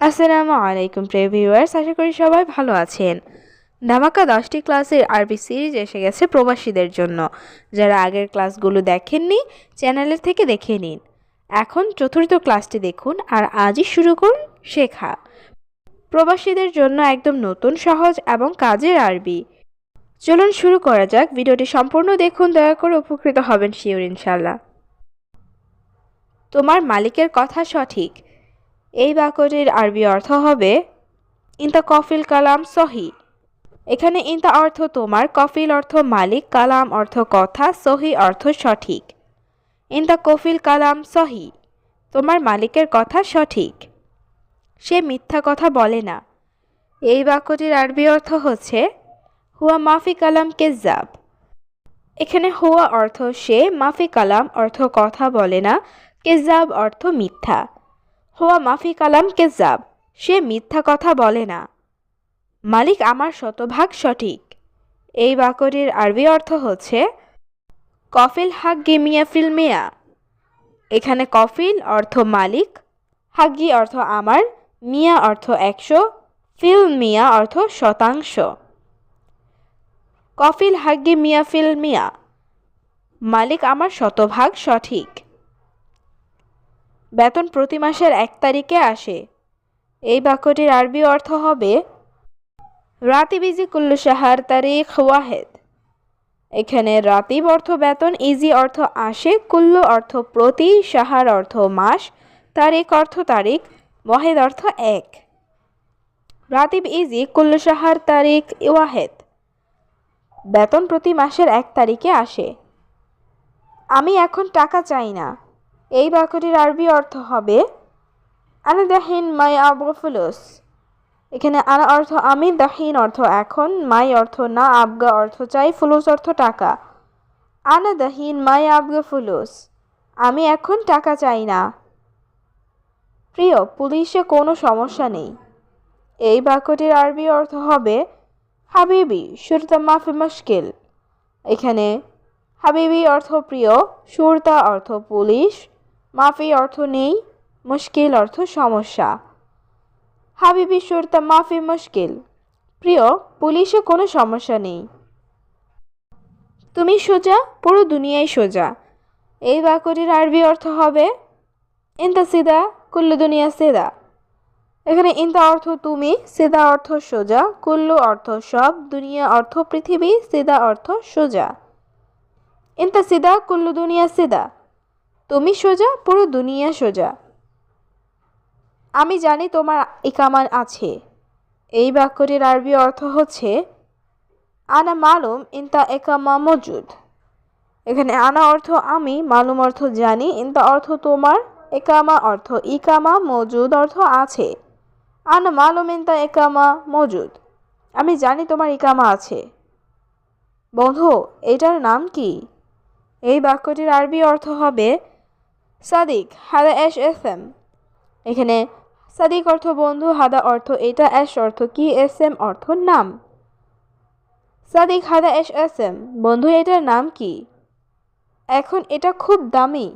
আসসালামু আলাইকুম, প্রিয় ভিউয়ার্স, আশা করি সবাই ভালো আছেন। ধামাকা দশটি ক্লাসের আরবি সিরিজ এসে গেছে প্রবাসীদের জন্য। যারা আগের ক্লাসগুলো দেখেননি চ্যানেলের থেকে দেখে নিন। এখন চতুর্থ ক্লাসটি দেখুন আর আজই শুরু করুন শেখা। প্রবাসীদের জন্য একদম নতুন, সহজ এবং কাজের আরবি। চলুন শুরু করা যাক। ভিডিওটি সম্পূর্ণ দেখুন, দয়া করে উপকৃত হবেন শিওর ইনশাল্লাহ তোমার মালিকের কথা সঠিক। এই বাক্যটির আরবি অর্থ হবে, ইন্তা কফিল কালাম সহি। এখানে ইন্তা অর্থ তোমার, কফিল অর্থ মালিক, কালাম অর্থ কথা, সহি অর্থ সঠিক। ইন্তা কফিল কালাম সহি। তোমার মালিকের কথা সঠিক। সে মিথ্যা কথা বলে না। এই বাক্যটির আরবি অর্থ হচ্ছে, হুয়া মাফি কালাম কেজাব এখানে হুয়া অর্থ সে, মাফি কালাম অর্থ কথা বলে না কেজাব অর্থ মিথ্যা। হোয়া মাফি কালাম কেজাব সে মিথ্যা কথা বলে না। মালিক আমার শতভাগ সঠিক। এই বাক্যটির আরবি অর্থ হচ্ছে, কফিল হাগ্গি মিয়া ফিল মিয়া। এখানে কফিল অর্থ মালিক, হাগ্গি অর্থ আমার, মিয়া অর্থ একশো, ফিল মিয়া অর্থ শতাংশ। কফিল হাগ্গি মিয়া ফিল মিয়া। মালিক আমার শতভাগ সঠিক। বেতন প্রতি মাসের এক তারিখে আসে। এই বাক্যটির আরবি অর্থ হবে, রাতিবিজি কুল্লু সাহার তারিখ ওয়াহেদ। এখানে রাতিব অর্থ বেতন, ইজি অর্থ আসে, কুল্লু অর্থ প্রতি সাহার অর্থ মাস, তারিখ অর্থ তারিখ, ওয়াহেদ অর্থ এক। রাতিব ইজি কুল্লু সাহার তারিখ ওয়াহেদ। বেতন প্রতি মাসের এক তারিখে আসে। আমি এখন টাকা চাই না। এই বাক্যটির আরবি অর্থ হবে, আনা দাহিন মাই আবগফুলুস। এখানে আনা অর্থ আমি দাহিন অর্থ এখন মাই অর্থ না আবগা অর্থ চাই ফুলুস অর্থ টাকা। আনা দাহিন মাই আবগা ফুলুস আমি এখন টাকা চাই না। প্রিয়, পুলিশে কোনো সমস্যা নেই। এই বাক্যটির আরবি অর্থ হবে, হাবিবি, সুরতা মাফি মুশকিল। এখানে, হাবিবি অর্থ প্রিয়, সুরতা অর্থ পুলিশ মাফি অর্থ নেই, মুশকিল অর্থ সমস্যা। হাবিবি সুরতা মাফি মুশকিল। প্রিয়, পুলিশে কোনো সমস্যা নেই। তুমি সোজা, পুরো দুনিয়ায় সোজা। এই বাক্যটির আরবি অর্থ হবে, ইন্তা সিদা, কুল্লু দুনিয়া সিদা। এখানে ইন্তা অর্থ তুমি, সিদা অর্থ সোজা, কুল্লু অর্থ সব, দুনিয়া অর্থ পৃথিবী, সিদা অর্থ সোজা। ইন্তা সিদা, কুল্লু দুনিয়া সিদা। তুমি সোজা, পুরো দুনিয়া সোজা। আমি জানি তোমার ইকামান আছে। এই বাক্যটির আরবি অর্থ হচ্ছে, আনা মালুম ইন্তা একামা মজুদ। এখানে আনা অর্থ আমি, মালুম অর্থ জানি, ইন্তা অর্থ তোমার, একামা অর্থ ইকামা মজুদ অর্থ আছে। আনা মালুম ইন্তা একামা মজুদ। আমি জানি তোমার ইকামা আছে। বন্ধু, এটার নাম কি? এই বাক্যটির আরবি অর্থ হবে সাদিক, হাদা এস এস এম এখানে সাদিক অর্থ বন্ধু, হাদা অর্থ এটা এস অর্থ কি এস এম অর্থ নাম। সাদিক, হাদা এস এস এম বন্ধু এটার নাম কি? এখন এটা খুব দামি।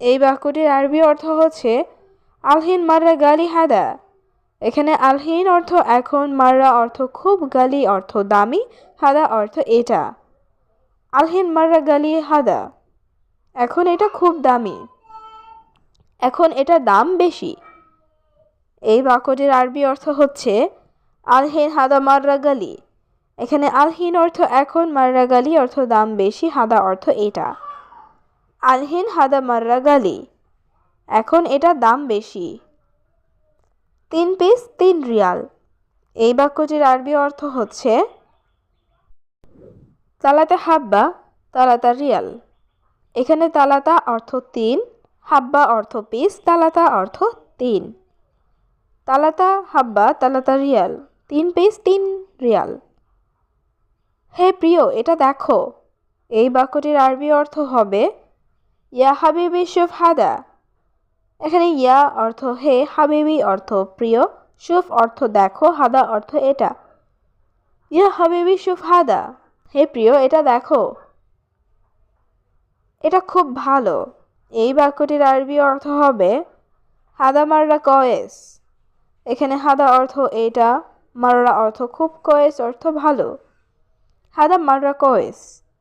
এই বাক্যটির আরবি অর্থ হচ্ছে, আলহিন মাররা গালি হাদা। এখানে আলহিন অর্থ এখন, মাররা অর্থ খুব গালি অর্থ দামি, হাদা অর্থ এটা। আলহিন মাররা গালি হাদা। এখন এটা খুব দামি। এখন এটার দাম বেশি। এই বাক্যটির আরবি অর্থ হচ্ছে, আলহিন হাদা মাররা গালি এখানে আলহিন অর্থ এখন মাররা গালি অর্থ দাম বেশি হাদা অর্থ এটা। আলহিন হাদা মাররা গালি এখন এটা দাম বেশি। তিন পিস, তিন রিয়াল। এই বাক্যটির আরবি অর্থ হচ্ছে, তালাতে হাব্বা, তালাতা রিয়াল। এখানে তালাতা অর্থ তিন হাব্বা অর্থ পিস, তালাতা অর্থ তিন। তালাতা, হাব্বা, তালাতা রিয়াল। তিন পিস, তিন রিয়াল। হে প্রিয়, এটা দেখো। এই বাক্যটির আরবি অর্থ হবে, ইয়া হাবিবি শুফ হাদা। এখানে ইয়া অর্থ হে হাবিবি অর্থ প্রিয়। শুফ অর্থ দেখো। হাদা অর্থ এটা। ইয়া হাবিবি শুফ হাদা। হে প্রিয়, এটা দেখো। এটা খুব ভালো। এই বাক্যটির আরবি অর্থ হবে, হাদা মাররা কয়েস। এখানে হাদা অর্থ এইটা, মাররা অর্থ খুব কয়েস অর্থ ভালো। হাদা মাররা কয়েস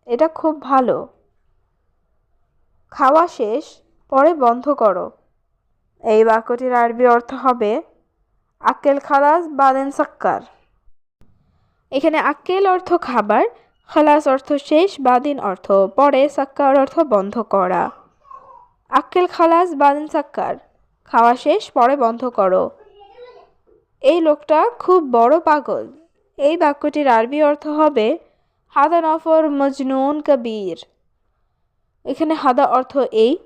এটা খুব ভালো। খাওয়া শেষ, পরে বন্ধ করো। এই বাক্যটির আরবি অর্থ হবে, আক্কেল খালাস বাদেন সাক্কার। এখানে আক্কেল অর্থ খাবার, খালাস অর্থ শেষ, বাদিন অর্থ পরে, সাক্কার অর্থ বন্ধ করা। আক্কেল খালাস বাদিন সাক্কার। খাওয়া শেষ, পরে বন্ধ করো। এই লোকটা খুব বড় পাগল। এই বাক্যটির আরবি অর্থ হবে, হাদা নফর মজনুন কবির। এখানে হাদা অর্থ এই,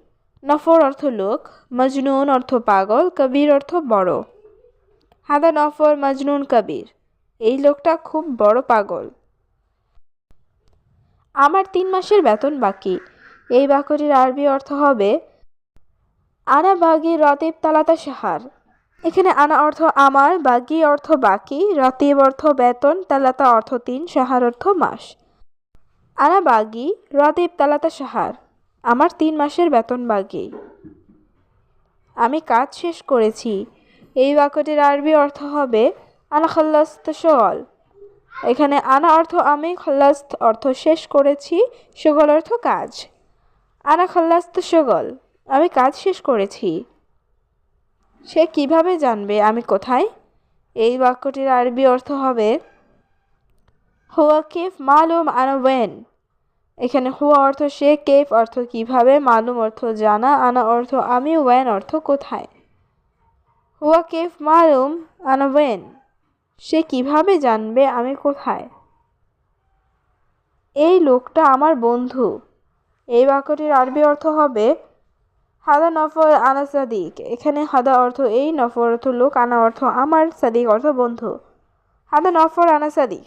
নফর অর্থ লোক, মজনুন অর্থ পাগল, কবির অর্থ বড়। হাদা নফর মজনুন কবির। এই লোকটা খুব বড় পাগল। আমার তিন মাসের বেতন বাকি। এই বাক্যটির আরবি অর্থ হবে আনা বাগি রতিব তালাতা সাহার। এখানে আনা অর্থ আমার, বাগি অর্থ বাকি, রতিব অর্থ বেতন, তালাতা অর্থ তিন, সাহার অর্থ মাস। আনা বাগি, রতিব তালাতা সাহার, আমার তিন মাসের বেতন বাগি। আমি কাজ শেষ করেছি। এই বাক্যটির আরবি অর্থ হবে আনা খাল্লাস্ত সগল এখানে আনা অর্থ আমি, খাল্লাস্ত অর্থ শেষ করেছি সগল অর্থ কাজ। আনা খাল্লাস্ত সগল আমি কাজ শেষ করেছি। সে কীভাবে জানবে আমি কোথায়? এই বাক্যটির আরবি অর্থ হবে, হুয়া কেফ মালুম আনা ওয়েন এখানে হুয়া অর্থ সে, কেফ অর্থ কীভাবে, মালুম অর্থ জানা, আনা অর্থ আমি, ওয়েন অর্থ কোথায়? হুয়া কেফ মালুম আনা ওয়েন সে কীভাবে জানবে আমি কোথায়? এই লোকটা আমার বন্ধু। এই বাক্যটির আরবি অর্থ হবে হাদা নফর আনা সাদিক। এখানে হাদা অর্থ এই, নফর অর্থ লোক, আনা অর্থ আমার, সাদিক অর্থ বন্ধু। হাদা নফর আনা সাদিক,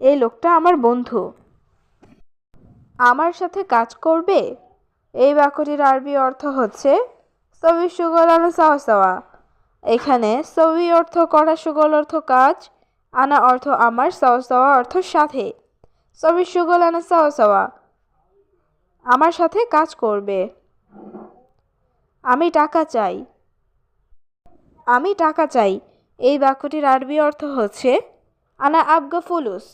এই লোকটা আমার বন্ধু। আমার সাথে কাজ করবে? এই বাক্যটির আরবি অর্থ হচ্ছে, সবি সুগল আনা সাওয়া সাওয়া। এখানে সবি অর্থ করা, সুগল অর্থ কাজ, আনা অর্থ আমার, সাওয়া সাওয়া অর্থ সাথে। সবি সুগল আনা সাওয়া সাওয়া, আমার সাথে কাজ করবে। আমি টাকা চাই। আমি টাকা চাই। এই বাক্যটির আরবি অর্থ হচ্ছে, আনা আবগা ফুলুস।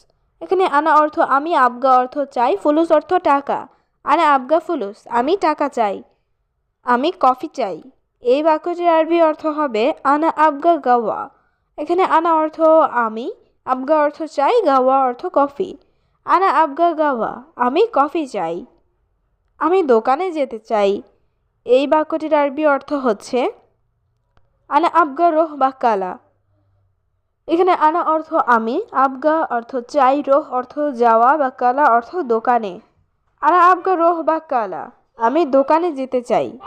এখানে আনা অর্থ, আমি আবগা অর্থ চাই, ফুলুস অর্থ টাকা। আনা আবগা ফুলুস, আমি টাকা চাই, আমি কফি চাই। এই বাক্যটির আরবি অর্থ হবে, আনা আবগা গাওয়া। এখানে আনা অর্থ, আমি। আবগা অর্থ চাই, গাওয়া অর্থ, কফি। আনা আবগা গাওয়া, আমি কফি চাই। আমি দোকানে যেতে চাই। এই বাক্যটির আরবি অর্থ হচ্ছে, আনা আবগা রোহ বা কালা। এখানে আনা অর্থ আমি, আবগা অর্থ চাই, রোহ অর্থ যাওয়া বা কালা অর্থ দোকানে। আনা আবগা রোহ বা কালা? আমি দোকানে যেতে চাই।